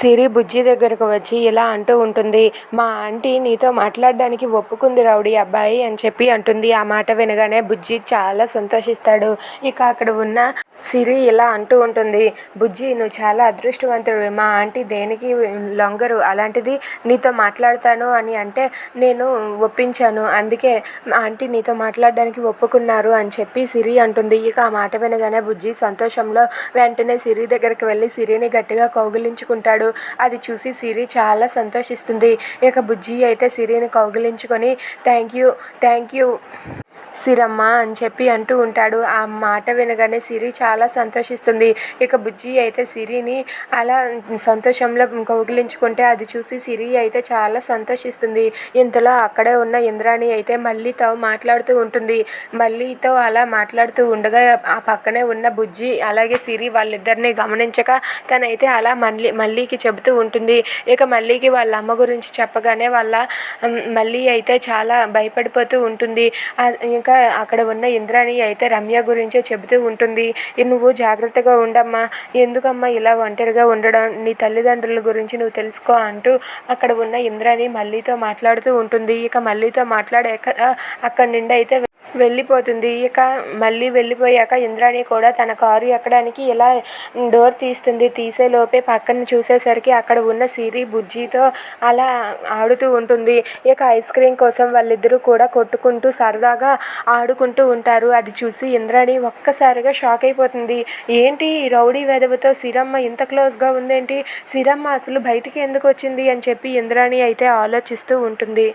సిరి బుజ్జి దగ్గరకు వచ్చి ఇలా అంటూ ఉంటుంది మా ఆంటీ నీతో మాట్లాడడానికి ఒప్పుకుంది రౌడీ అబ్బాయి అని చెప్పి అంటుంది. ఆ మాట వినగానే బుజ్జి చాలా సంతోషిస్తాడు. ఇక అక్కడ ఉన్న సిరి ఇలా అంటూ ఉంటుంది బుజ్జి నువ్వు చాలా అదృష్టవంతుడు. మా ఆంటీ దేనికి లొంగరు? అలాంటిది నీతో మాట్లాడతాను అని అంటే నేను ఒప్పించాను. అందుకే మా ఆంటీ నీతో మాట్లాడడానికి ఒప్పుకున్నారు అని చెప్పి సిరి అంటుంది. ఇక ఆ మాట వినగానే బుజ్జి సంతోషంలో వెంటనే సిరి దగ్గరికి వెళ్ళి సిరిని గట్టిగా కౌగిలించుకుంటాడు. అది చూసి సిరి చాలా సంతోషిస్తుంది. ఇక బుజ్జి అయితే సిరిని కౌగిలించుకొని thank you thank you Siramma అని చెప్పి అంటూ ఉంటాడు. ఆ మాట వినగానే సిరి చాలా సంతోషిస్తుంది. ఇక బుజ్జి అయితే సిరిని అలా సంతోషంలో కౌగిలించుకుంటే అది చూసి సిరి అయితే చాలా సంతోషిస్తుంది. ఇంతలో అక్కడే ఉన్న ఇంద్రాణి అయితే మళ్ళీతో మాట్లాడుతూ ఉంటుంది. మళ్ళీతో అలా మాట్లాడుతూ ఉండగా ఆ పక్కనే ఉన్న బుజ్జి అలాగే సిరి వాళ్ళిద్దరిని గమనించక తనైతే అలా మళ్ళీ మళ్ళీకి చెబుతూ ఉంటుంది. ఇక మళ్ళీకి వాళ్ళ అమ్మ గురించి చెప్పగానే వాళ్ళ మళ్ళీ అయితే చాలా భయపడిపోతూ ఉంటుంది. ఇంకా అక్కడ ఉన్న ఇంద్రాణి అయితే రమ్య గురించే చెబుతూ ఉంటుంది. నువ్వు జాగ్రత్తగా ఉండమ్మా. ఎందుకమ్మా ఇలా ఒంటరిగా ఉండడం? నీ తల్లిదండ్రుల గురించి నువ్వు తెలుసుకో అంటూ అక్కడ ఉన్న ఇంద్రాణి మళ్ళీతో మాట్లాడుతూ ఉంటుంది. ఇక మళ్ళీతో మాట్లాడాక అక్కడి నుండి అయితే వెళ్ళిపోతుంది. ఇక మళ్ళీ వెళ్ళిపోయాక ఇంద్రాణి కూడా తన కారు ఎక్కడానికి ఇలా డోర్ తీస్తుంది. తీసేలోపే పక్కన చూసేసరికి అక్కడ ఉన్న సిరి బుజ్జితో అలా ఆడుతూ ఉంటుంది. ఇక ఐస్ క్రీమ్ కోసం వాళ్ళిద్దరూ కూడా కొట్టుకుంటూ సరదాగా ఆడుకుంటూ ఉంటారు. అది చూసి ఇంద్రాణి ఒక్కసారిగా షాక్ అయిపోతుంది. ఏంటి ఈ రౌడీ వెధవతో సిరమ్మ ఇంత క్లోజ్గా ఉందేంటి? సిరమ్మ అసలు బయటికి ఎందుకు వచ్చింది? అని చెప్పి ఇంద్రాణి అయితే ఆలోచిస్తూ ఉంటుంది.